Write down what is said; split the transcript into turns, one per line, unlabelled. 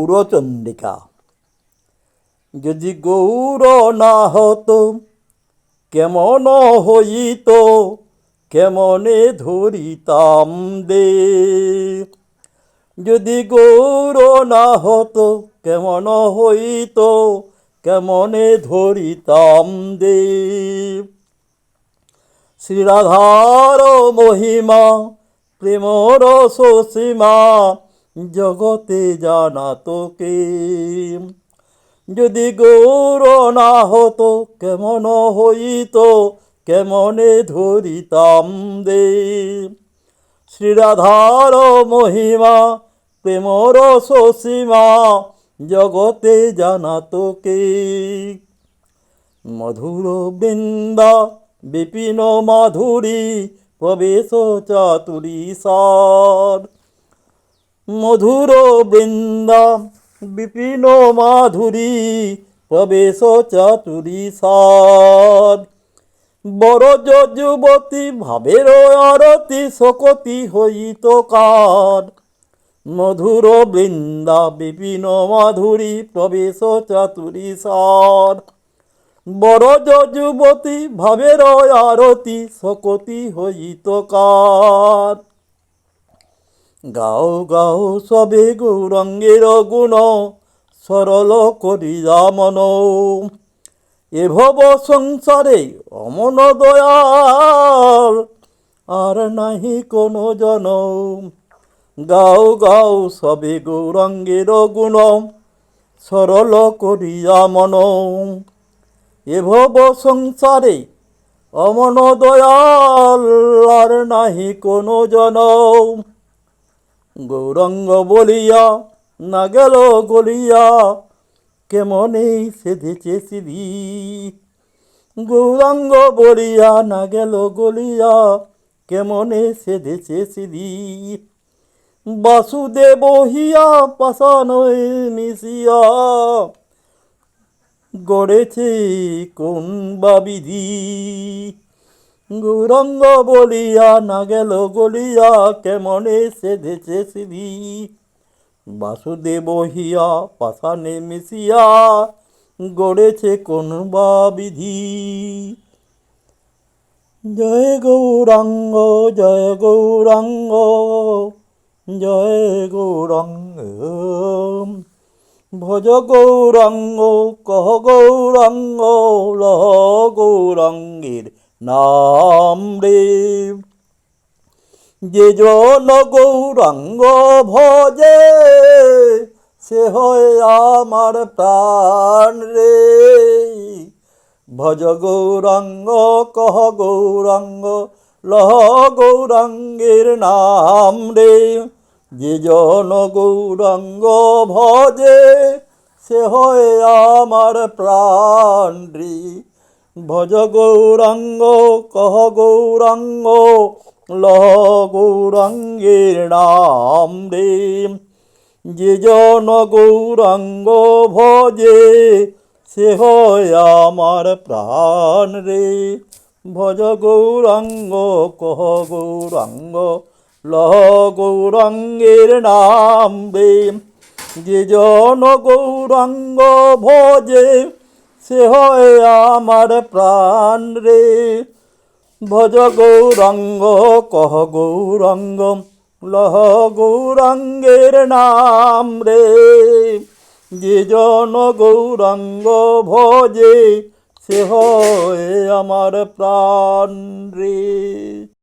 গৌরচন্দ্রিকা। যদি গৌর না হতো কেমন হইত, কেমনে ধরিতাম দে। যদি গৌর না হতো কেমন হইত, কেমনে ধরিতাম দে। শ্রীরাধার মহিমা প্রেমর সীমা জগতে জানা তোকে। যদি গৌর না হতো, কেমন হইত, কেমনে ধরিতাম দে শ্রীরাধার মহিমা, প্রেমর সীমা জগতে জানা তোকে। মধুর বৃন্দা, বিপিন মাধুরী, প্রবেশ চাতুরী সার। মধুর বৃন্দা বিপিন মাধুরী, প্রবেশ চাতুরী সার বড় যুবতী ভাবের আরতি শকতি হইত কার। মধুর বৃন্দা বিপিন মাধুরী, প্রবেশ চাতুরী সার বড় যুবতী ভাবের আরতি শকতি হইত কার। গাও গাও সবে গৌরঙ্গের গুণ, সরল করিয়া মন। এভব সংসারে অমন দয়াল, আর নাহি কোনো জন। গাও গাও সবে গৌরঙ্গের গুণ, সরল করিয়া মন। এভব সংসারে অমন দয়াল, আর নাহি কোনো জন। গৌরঙ্গ বলিয়া, না গেল গলিয়া, কেমনে সেধেছে সিধি? গৌরাঙ্গ বলিয়া, না গেল গলিয়া, কেমনে সেধেছে সিধি? বাসুদেব হিয়া পাশান মিশিয়া, গড়েছে কোন বা বিধি? গৌরঙ্গ বলিয়া না গেল গলিয়া, কেমনে সেধেছে সিধি? বাসুদেব হিয়া পাশানে মিশিয়া গড়েছে কোন বা বিধি? জয় গৌরাঙ্গ জয় গৌরাঙ্গ জয় গৌরাঙ্গ। ভজ গৌরাঙ্গ, কহ গৌরাঙ্গ, লহ গৌরাঙ্গের নাম রে। যে জন গৌরাঙ্গ ভজে, সে হয় আমার প্রাণ রে। ভজ গৌরাঙ্গ, কহ গৌরাঙ্গ, লহ গৌরাঙ্গের নাম রে। যে জন গৌরাঙ্গ ভজে, সে হয় আমার প্রাণ রে। ভজ গৌরাঙ্গ, কহ গৌরাঙ্গ, লহ গৌরাঙ্গের নাম রে। যে জন গৌরাঙ্গ ভজে, সে হয় আমার প্রাণ রে। ভজ গৌরাঙ্গ, কহ গৌরাঙ্গ, লহ গৌরাঙ্গের নাম রে। যে জন গৌরাঙ্গ ভজে সে হয় আমার প্রাণ রে। ভজ গৌরঙ্গ, কহ গৌরঙ্গ, লহ গৌরঙ্গের নাম রে। যে জন গৌরাঙ্গ ভজে, সে হয় আমার প্রাণ রে।